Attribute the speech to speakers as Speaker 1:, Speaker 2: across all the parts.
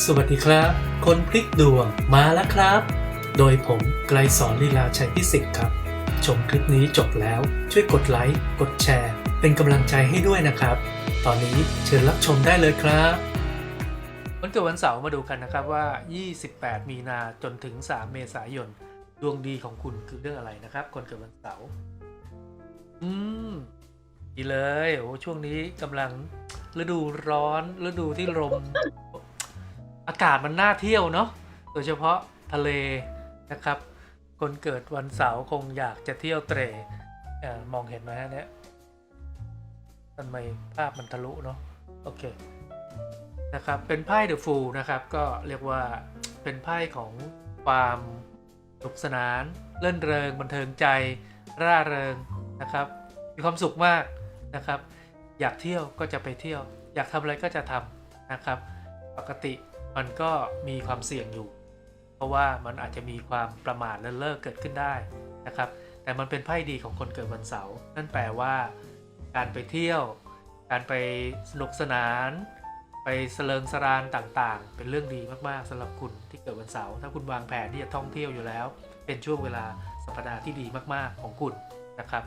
Speaker 1: สวัสดีครับ คนพลิกดวงมาแล้วครับ โดยผมไกลสอนลีลาชัยพิสิทธิ์ครับ ชมคลิปนี้จบแล้วช่วยกดไลค์ กดแชร์ เป็นกำลังใจให้ด้วยนะครับ ตอนนี้เชิญรับชมได้เลยครับวันเกิดวันเสาร์มาดูกันนะครับว่า 28 มีนาจนถึง 3 เมษายน ดวงดีของคุณคือเรื่องอะไรนะครับ คนเกิดวันเสาร์อืมดีเลยโอ้ช่วงนี้กำลังฤดูร้อนฤดูที่ลม อากาศมันน่าเที่ยวเนาะโดยเฉพาะทะเลนะครับ คนเกิดวันเสาร์คงอยากจะเที่ยวเตรอมองเห็นไหมฮะเนี่ยทำไมภาพมันทะลุเนาะโอเคนะครับเป็นไพ่เดอะฟูลนะครับก็เรียกว่าเป็นไพ่ของความสนุกสนานเล่นเริงบันเทิงใจ ร่าเริงนะครับ มีความสุขมากนะครับ อยากเที่ยวก็จะไปเที่ยว อยากทำอะไรก็จะทำนะครับ ปกติ มันก็มีความเสี่ยงอยู่ เพราะว่ามันอาจจะมีความประมาทเลินเล่อเกิดขึ้นได้นะครับ แต่มันเป็นไพ่ดีของคนเกิดวันเสาร์นั่นแปลว่าการไปเที่ยว การไปสนุกสนาน ไปเสลิงสรานต่างๆ เป็นเรื่องดีมากๆสำหรับคุณที่เกิดวันเสาร์ถ้าคุณวางแผนที่จะท่องเที่ยวอยู่แล้ว เป็นช่วงเวลาสัปดาห์ที่ดีมากๆของคุณนะครับ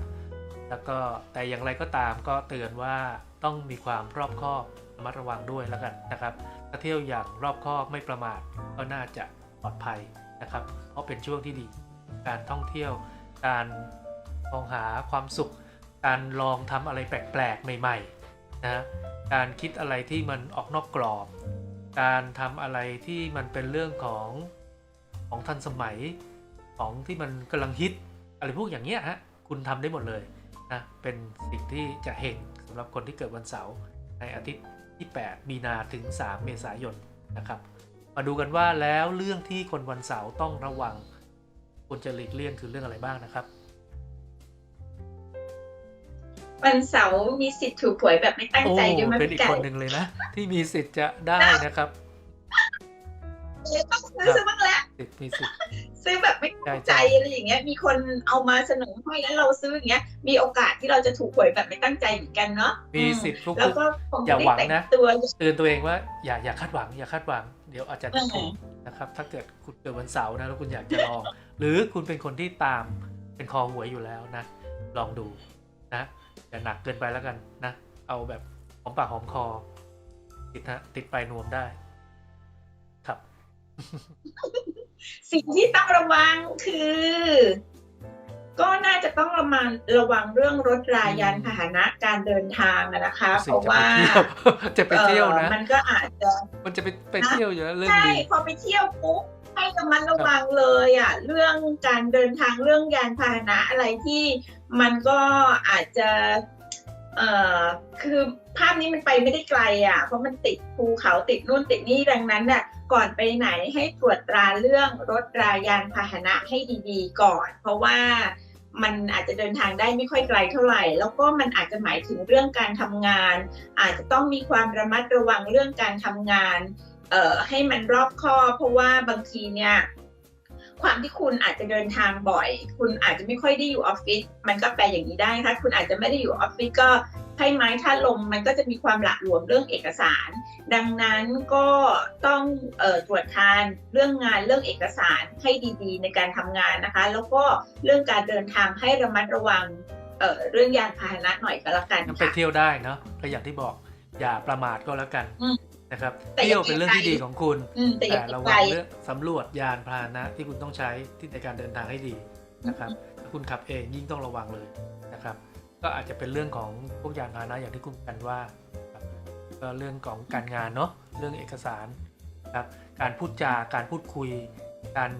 Speaker 1: แล้วก็แต่อย่างไรก็ตามก็เตือนว่าต้องมีความรอบคอบ ระมัดระวังด้วยแล้วกันนะครับ ถ้าเที่ยวอย่างรอบคอบไม่ประมาทก็น่าจะปลอดภัยนะครับ เพราะเป็นช่วงที่ดี การท่องเที่ยว การมองหาความสุข การลองทำอะไรแปลกๆใหม่ๆนะการคิดอะไรที่มันออกนอกกรอบ การทำอะไรที่มันเป็นเรื่องของของทันสมัยของที่มันกำลังฮิตอะไรพวกอย่างเงี้ยฮะคุณทำได้หมดเลยนะเป็นสิ่งที่จะเห็นสำหรับคนที่เกิดวันเสาร์ในอาทิตย์ ที่ 8 มีนาถึง 3 เมษายนนะครับ มาดูกันว่าแล้วเรื่องที่คนวันเสาร์ต้องระวังควรจะหลีกเลี่ยงคือเรื่องอะไรบ้างนะครับ
Speaker 2: วันเสาร์มีสิทธิ์ถูกหวยแบบไม่ตั้ง
Speaker 1: โอ้
Speaker 2: ใจด้วยมั้ย
Speaker 1: เป็นอี
Speaker 2: พี่
Speaker 1: ก
Speaker 2: ไก่
Speaker 1: คนหนึ่งเลยนะ ที่มีสิทธิ์จะได้นะครับ
Speaker 2: ต้องซื้อซะบ้างแล้ว
Speaker 1: สิทธิ์มีสิทธิ์
Speaker 2: ซื้อแบบไม่ตั้งใจ
Speaker 1: ใช่
Speaker 2: อะไรอย่างเงี้ย มีคนเอามาเสนอให้แล้วเราซื้ออย่างเงี้ย มีโอกาสที่เราจะถูกหวยแบบไม่ตั้งใจเหมือนกันเนาะ
Speaker 1: มี
Speaker 2: อื
Speaker 1: สิทธิ์ทุก
Speaker 2: แล้วก็คง
Speaker 1: อย่า
Speaker 2: ได้
Speaker 1: หวัง
Speaker 2: แต่ง
Speaker 1: นะ
Speaker 2: ตัว
Speaker 1: เตือนตัวเองว่าอย่าอย่าคาดหวัง อย่าคาดหวัง เดี๋ยวอาจจะ
Speaker 2: อืม
Speaker 1: ถูกนะครับ ถ้าเกิดคุณเกิดวันเสาร์นะแล้วคุณอยากจะลอง หรือคุณเป็นคนที่ตามเป็นคอหวยอยู่แล้วนะ ลองดูนะอย่าหนักเกินไปแล้วกันนะ เอาแบบหอมปากหอมคอ ติดนะติดปลายนวมได้ครับ
Speaker 2: สิ่งที่ต้องระวังคือ ก็น่าจะต้องระมังระวังเรื่องรถรายานพาหนะการเดินทางอะนะคะ เพราะว่า
Speaker 1: จะไปเที่ยวนะ
Speaker 2: เอ่อมันก็อาจจะ
Speaker 1: มันจะไปไปเที่ยวอยู่แล้วเรื่อง
Speaker 2: ใช่
Speaker 1: ดี
Speaker 2: พอไปเที่ยวปุ๊บให้ระมัดระวังเลยอะเรื่องการเดินทางเรื่องยานพาหนะอะไรที่มันก็อาจจะเอ่อคือภาพนี้มันไปไม่ได้ไกลอะ เพราะมันติดภูเขาติดนู่นติดนี่ดังนั้นน่ะ ก่อนไปไหนให้ตรวจตราเรื่องรถรายานพาหนะให้ดีๆ ก่อน เพราะว่ามันอาจจะเดินทางได้ไม่ค่อยไกลเท่าไหร่ แล้วก็มันอาจจะหมายถึงเรื่องการทำงาน อาจจะต้องมีความระมัดระวังเรื่องการทำงานเอ่อให้มันรอบคอบเพราะว่าบางทีเนี่ยความที่คุณอาจจะเดินทางบ่อย คุณอาจจะไม่ค่อยได้อยู่ออฟฟิศมันก็แปลอย่างนี้ได้นะคะคุณอาจจะไม่ได้อยู่ออฟฟิศก็ ไพ่ไม้ท่าลมมันก็จะมีความหละหลวมเรื่องเอกสาร ดังนั้นก็ต้องเอ่อตรวจทานเรื่องงานเรื่องเอกสารให้ดีๆ ในการทำงานนะคะ แล้วก็เรื่องการเดินทางให้ระมัดระวังเอ่อเรื่องยานพาหนะหน่อยก็แล้วกัน
Speaker 1: ยังไป
Speaker 2: ค่ะ
Speaker 1: เที่ยวได้เนาะก็อย่างที่บอกอย่าประมาทก็แล้วกัน
Speaker 2: อืม
Speaker 1: นะครับ
Speaker 2: แต่อย่า
Speaker 1: เที่ยวเป็นเรื่องที่ดีของคุณ
Speaker 2: อืมแต่อ
Speaker 1: แต่
Speaker 2: ย่าไป
Speaker 1: ระ
Speaker 2: ไกล
Speaker 1: วังเรื่องสำรวจยานพาหนะที่คุณต้องใช้ที่ในการเดินทางให้ดีนะครับถ้าคุณขับเองยิ่งต้องระวังเลยนะครับ ก็อาจจะเป็นเรื่องของพวกยานพาหนะอย่างที่คุณกันว่าก็เรื่องของการงานเนาะเรื่องเอกสารครับการพูดจาการพูดคุย การ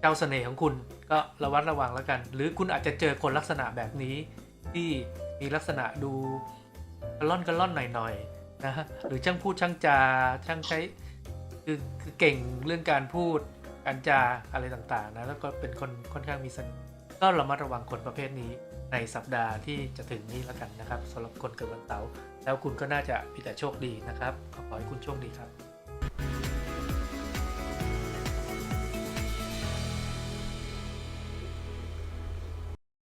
Speaker 1: เจ้าเสน่ห์ของคุณก็ระวัดระวังแล้วกัน หรือคุณอาจจะเจอคนลักษณะแบบนี้ ที่มีลักษณะดูกระล่อนกระล่อนหน่อยๆนะฮะหรือช่างพูดช่างจาช่างใช้คือคือเก่งเรื่องการพูดการจาอะไรต่างๆนะแล้วก็เป็นคนค่อนข้างมีเสน่ห์ ก็ระมัดระวังคนประเภทนี้ในสัปดาห์ที่จะถึงนี้แล้วกันนะครับสำหรับคนเกิดวันเสาร์แล้วคุณก็น่าจะมีแต่โชคดีนะครับ ขอให้คุณโชคดีครับ